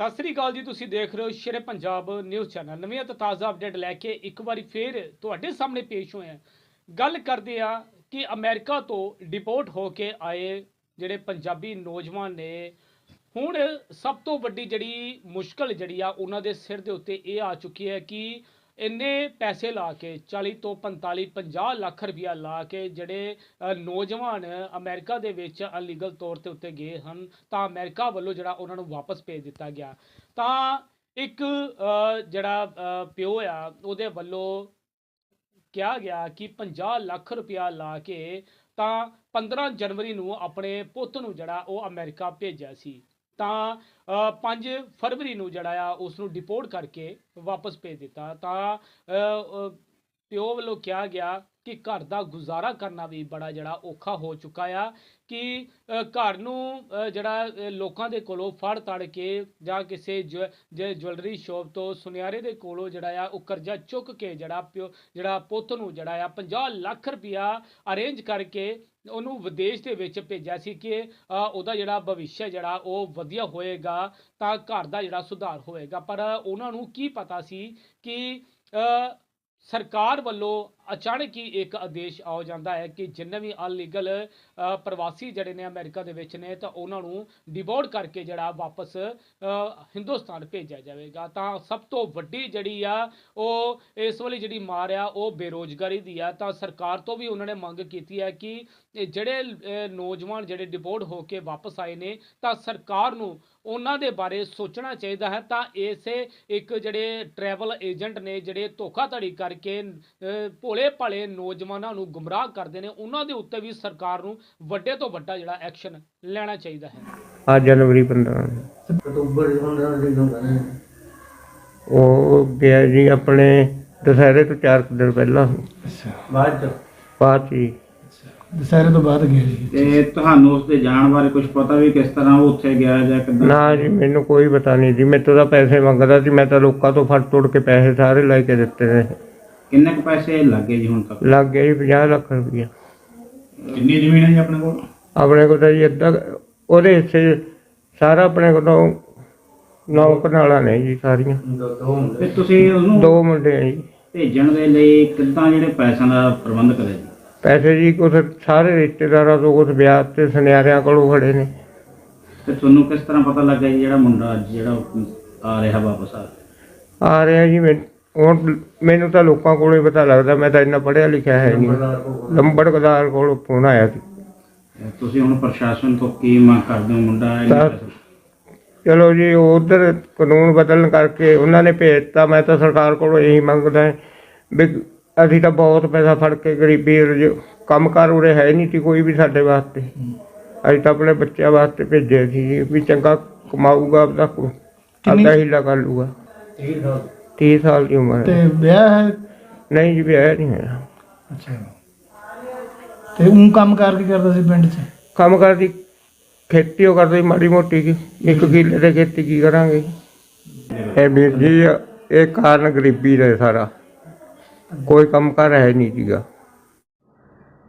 ਸਤਿ ਸ੍ਰੀ ਅਕਾਲ ਜੀ, ਤੁਸੀਂ ਦੇਖ ਰਹੇ ਹੋ ਸ਼ੇਰੇ ਪੰਜਾਬ ਨਿਊਜ਼ ਚੈਨਲ। ਨਵੀਆਂ ਤੇ ਤਾਜ਼ਾ ਅਪਡੇਟ ਲੈ ਕੇ ਇੱਕ ਵਾਰੀ ਫੇਰ ਤੁਹਾਡੇ ਸਾਹਮਣੇ ਪੇਸ਼ ਹੋਏ ਹਾਂ। ਗੱਲ ਕਰਦੇ ਆ ਕਿ ਅਮਰੀਕਾ ਤੋਂ ਡਿਪੋਰਟ ਹੋ ਕੇ ਆਏ ਜਿਹੜੇ ਪੰਜਾਬੀ ਨੌਜਵਾਨ ਨੇ, ਹੁਣ ਸਭ ਤੋਂ ਵੱਡੀ ਜਿਹੜੀ ਮੁਸ਼ਕਲ ਜਿਹੜੀ ਆ, ਉਹਨਾਂ ਦੇ ਸਿਰ ਦੇ ਉੱਤੇ ਇਹ ਆ ਚੁੱਕੀ ਹੈ ਕਿ ਇੰਨੇ ਪੈਸੇ ਲਾ ਕੇ 40 ਤੋਂ 45 50 ਲੱਖ ਰੁਪਇਆ ਲਾ ਕੇ ਜਿਹੜੇ ਨੌਜਵਾਨ ਅਮਰੀਕਾ ਦੇ ਵਿੱਚ ਅਲੀਗਲ ਤੌਰ ਤੇ ਉੱਤੇ ਗਏ ਹਨ, ਤਾਂ ਅਮਰੀਕਾ ਵੱਲੋਂ ਜਿਹੜਾ ਉਹਨਾਂ ਨੂੰ ਵਾਪਸ ਭੇਜ ਦਿੱਤਾ ਗਿਆ। ਤਾਂ ਇੱਕ ਜਿਹੜਾ ਪਿਓ ਆ, ਉਹਦੇ ਵੱਲੋਂ ਕਿਹਾ ਗਿਆ ਕਿ 50 ਲੱਖ ਰੁਪਇਆ ਲਾ ਕੇ ਤਾਂ 15 ਜਨਵਰੀ ਨੂੰ ਆਪਣੇ ਪੁੱਤ ਨੂੰ ਜਿਹੜਾ ਉਹ ਅਮਰੀਕਾ ਭੇਜਿਆ ਸੀ। ਤਾਂ ਅ, 5 ਫਰਵਰੀ ਨੂੰ ਜਿਹੜਾ ਆ ਉਸ ਨੂੰ ਡਿਪੋਰਟ ਕਰਕੇ ਵਾਪਸ ਭੇਜ ਦਿੱਤਾ। ਤਾਂ ਪਿਓ ਵੱਲੋਂ ਕਿਹਾ ਗਿਆ ਕਿ ਘਰ ਦਾ ਗੁਜ਼ਾਰਾ ਕਰਨਾ ਵੀ ਬੜਾ ਜਿਹੜਾ ਔਖਾ ਹੋ ਚੁੱਕਾ ਆ ਕਿ ਘਰ ਨੂੰ ਜਿਹੜਾ ਲੋਕਾਂ ਦੇ ਕੋਲੋਂ ਫੜ ਤੜ ਕੇ ਜਾਂ ਕਿਸੇ ਜੁ- ਜੁਐਲਰੀ ਸ਼ਾਪ ਤੋਂ ਸੁਨਿਆਰੇ ਦੇ ਕੋਲੋਂ ਜਿਹੜਾ ਆ ਉਹ ਕਰਜ਼ਾ ਚੁੱਕ ਕੇ ਜਿਹੜਾ ਪਿਓ, ਜਿਹੜਾ ਪੁੱਤ ਨੂੰ ਜਿਹੜਾ ਆ 50 ਲੱਖ ਰੁਪਇਆ ਅਰੇਂਜ ਕਰਕੇ ਉਹਨੂੰ ਵਿਦੇਸ਼ ਦੇ ਵਿੱਚ ਭੇਜਿਆ ਸੀ ਕਿ ਉਹਦਾ ਜਿਹੜਾ ਭਵਿੱਖ ਜਿਹੜਾ ਉਹ ਵਧੀਆ ਹੋਏਗਾ ਤਾਂ ਘਰ ਦਾ ਜਿਹੜਾ ਸੁਧਾਰ ਹੋਏਗਾ। ਪਰ ਉਹਨਾਂ ਨੂੰ ਕੀ ਪਤਾ ਸੀ ਕਿ ਸਰਕਾਰ ਵੱਲੋਂ ਅਚਾਨਕ ਹੀ ਇੱਕ ਆਦੇਸ਼ ਆ ਜਾਂਦਾ ਹੈ ਕਿ ਜਿੰਨੇ ਵੀ ਅਨਲੀਗਲ ਪ੍ਰਵਾਸੀ ਜਿਹੜੇ ਨੇ ਅਮਰੀਕਾ ਦੇ ਵਿੱਚ ਨੇ ਤਾਂ ਉਹਨਾਂ ਨੂੰ ਡਿਪੋਰਟ ਕਰਕੇ ਜਿਹੜਾ ਵਾਪਸ ਹਿੰਦੁਸਤਾਨ ਭੇਜਿਆ ਜਾਵੇਗਾ। ਤਾਂ ਸਭ ਤੋਂ ਵੱਡੀ ਜਿਹੜੀ ਆ ਉਹ ਇਸ ਵੇਲੇ ਜਿਹੜੀ ਮਾਰ ਆ ਉਹ ਬੇਰੋਜ਼ਗਾਰੀ ਦੀ ਆ। ਤਾਂ ਸਰਕਾਰ ਤੋਂ ਵੀ ਉਹਨਾਂ ਨੇ ਮੰਗ ਕੀਤੀ ਹੈ ਕਿ ਜਿਹੜੇ ਨੌਜਵਾਨ ਜਿਹੜੇ ਡਿਪੋਰਟ ਹੋ ਕੇ ਵਾਪਸ ਆਏ ਨੇ ਤਾਂ ਸਰਕਾਰ ਨੂੰ ਉਹਨਾਂ ਦੇ ਬਾਰੇ ਸੋਚਣਾ ਚਾਹੀਦਾ ਹੈ। ਤਾਂ ਇਸੇ ਇੱਕ ਜਿਹੜੇ ਟਰੈਵਲ ਏਜੰਟ ਨੇ ਜਿਹੜੇ ਧੋਖਾਧੜੀ ਕਰਕੇ ਅ, ਭੋਲੇ ਭਾਲੇ ਨੌਜਵਾਨਾਂ ਨੂੰ ਗੁੰਮਰਾਹ ਕਰਦੇ ਨੇ ਉਹਨਾਂ ਦੇ ਉੱਤੇ ਵੀ ਸਰਕਾਰ ਨੂੰ ਵੱਡੇ ਤੋਂ ਵੱਡਾ ਜਿਹੜਾ ਐਕਸ਼ਨ ਲੈਣਾ ਚਾਹੀਦਾ ਹੈ। ਆ ਜਨਵਰੀ 15 ਨੂੰ। ਅਕਤੂਬਰ ਦੇ 15 ਦੇ ਨੂੰ ਕਹਿੰਦੇ ਉਹ ਗਿਆ ਜੀ ਆਪਣੇ ਦੁਸਹਿਰੇ ਤੋਂ 4 ਦਿਨ ਪਹਿਲਾਂ। ਬਾਅਦ ਚ? ਜੀ। ਦੁਸਹਿਰੇ ਤੋਂ ਬਾਅਦ ਗਏ ਸੀ ਤੇ ਤੁਹਾਨੂੰ ਉਸ ਦੇ ਜਾਣ ਬਾਰੇ ਕੁਝ ਪਤਾ ਵੀ ਕਿਸ ਤਰ੍ਹਾਂ ਉਹ ਉੱਥੇ ਗਿਆ ਜਾਂ ਕਿੱਦਾਂ? ਨਾ ਜੀ ਮੈਨੂੰ ਕੋਈ ਪਤਾ ਨਹੀਂ ਜੀ। ਮੇਰੇ ਤੋਂ ਤਾਂ ਪੈਸੇ ਮੰਗਦਾ ਸੀ। ਮੈਂ ਤਾਂ ਲੋਕਾਂ ਤੋਂ ਫੜ ਤੋੜ ਕੇ ਪੈਸੇ ਸਾਰੇ ਲੈ ਕੇ ਦਿੱਤੇ ਨੇ। ਕਿੰਨੇ ਕੁ ਪੈਸੇ ਲੱਗੇ ਜੀ ਹੁਣ ਤੱਕ? ਲੱਗ ਗਿਆ ਜੀ 50 ਲੱਖ ਰੁਪਇਆ ਕਿੰਨੀ ਜ਼ਮੀਨ ਹੈ ਜੀ ਆਪਣੇ ਕੋਲ? ਆਪਣੇ ਕੋਲ ਤਾਂ ਜੀ ਅੱਧਾ ਉਹਦੇ ਹਿੱਸੇ ਸਾਰਾ ਆਪਣੇ ਕੋਲੋਂ ਨੌ ਕਨਾਲਾਂ ਨੇ ਜੀ ਸਾਰੀਆਂ। ਤੇ ਤੁਸੀਂ ਉਹਨੂੰ ਦੋ ਮੁੰਡੇ ਆ ਜੀ। ਭੇਜਣ ਦੇ ਲਈ ਕਿੱਦਾਂ ਜਿਹੜੇ ਪੈਸਿਆਂ ਦਾ ਪ੍ਰਬੰਧ ਕਰਿਆ ਜੀ? ਪੈਸੇ ਜੀ ਕੁਛ ਸਾਰੇ ਰਿਸ਼ਤੇਦਾਰਾਂ ਤੋਂ ਕੁਛ ਵਿਆਹ ਤੇ ਸੁਨਿਆਰਿਆਂ ਕੋਲੋਂ ਖੜੇ ਨੇ। ਤੇ ਤੁਹਾਨੂੰ ਕਿਸ ਤਰ੍ਹਾਂ ਪਤਾ ਲੱਗਾ ਜੀ ਜਿਹੜਾ ਮੁੰਡਾ ਅੱਜ ਜਿਹੜਾ ਆ ਰਿਹਾ ਵਾਪਸ? ਆ ਰਿਹਾ ਜੀ ਮੈਂ ਹੁਣ ਮੈਨੂੰ ਤਾਂ ਲੋਕਾਂ ਕੋਲੋਂ ਹੀ ਪਤਾ ਲੱਗਦਾ ਮੈਂ ਤਾਂ ਇੰਨਾ ਪੜ੍ਹਿਆ ਲਿਖਿਆ ਹੈ ਨਹੀਂ। ਨੰਬਰਦਾਰ ਕੋਲ ਲੰਬੜਕਦਾਰ ਕੋਲੋਂ ਫੋਨ ਆਇਆ ਸੀ। ਤੁਸੀਂ ਹੁਣ ਪ੍ਰਸ਼ਾਸਨ ਤੋਂ ਕੀ ਮੰਗ ਕਰਦੇ ਹੋ ਮੁੰਡਾ ਇੰਨੇ ਚਲੋ ਜੀ ਉਧਰ ਕਾਨੂੰਨ ਬਦਲਣ ਕਰਕੇ ਉਹਨਾਂ ਨੇ ਭੇਜਤਾ ਮੈਂ ਤਾਂ ਸਰਕਾਰ ਕੋਲੋਂ ਇਹੀ ਮੰਗਦਾ ਹਾਂ ਵੀ ਅਸੀਂ ਤਾਂ ਬਹੁਤ ਪੈਸਾ ਫੜ ਕੇ ਗਰੀਬੀ ਰਜ- ਕੰਮਕਾਰ ਉਰੇ ਹੈ ਨਹੀਂ ਸੀ ਕੋਈ ਵੀ ਸਾਡੇ ਵਾਸਤੇ। ਅਸੀਂ ਤਾਂ ਆਪਣੇ ਬੱਚਿਆਂ ਵਾਸਤੇ ਭੇਜਿਆ ਸੀ ਜੀ, ਵੀ ਚੰਗਾ ਕਮਾਊਗਾ ਆਪਦਾ ਕੋ- ਆਪਦਾ ਹੀਲਾ ਕਰ ਲੂਗਾ 30 ਸਾਲ 30 ਸਾਲ ਦੀ ਉਮਰ ਤੇ ਵਿਆਹ ਹੈ? ਨਹੀਂ ਜੀ ਵਿਆਹ ਨਹੀਂ ਹੋਇਆ। ਅੱਛਾ। ਤੇ ਉਹ ਕੰਮ ਕਾਰ ਕੀ ਕਰਦਾ ਸੀ ਪਿੰਡ 'ਚ? ਕੰਮ ਕਰਦੀ ਖੇਤੀ ਉਹ ਕਰਦੇ ਮਾੜੀ ਮੋਟੀ ਕੀ ਇੱਕ ਕਿੱਲੇ ਦੇ ਖੇਤੀ ਕੀ ਕਰਾਂਗੇ? ਇਹ ਵੀਰ ਜੀ ਇਹ ਕਾਰਨ ਗਰੀਬੀ ਦਾ ਹੈ ਸਾਰਾ। ਕੋਈ ਕੰਮ ਕਰ ਹੈ ਨਹੀਂ ਜੀਗਾ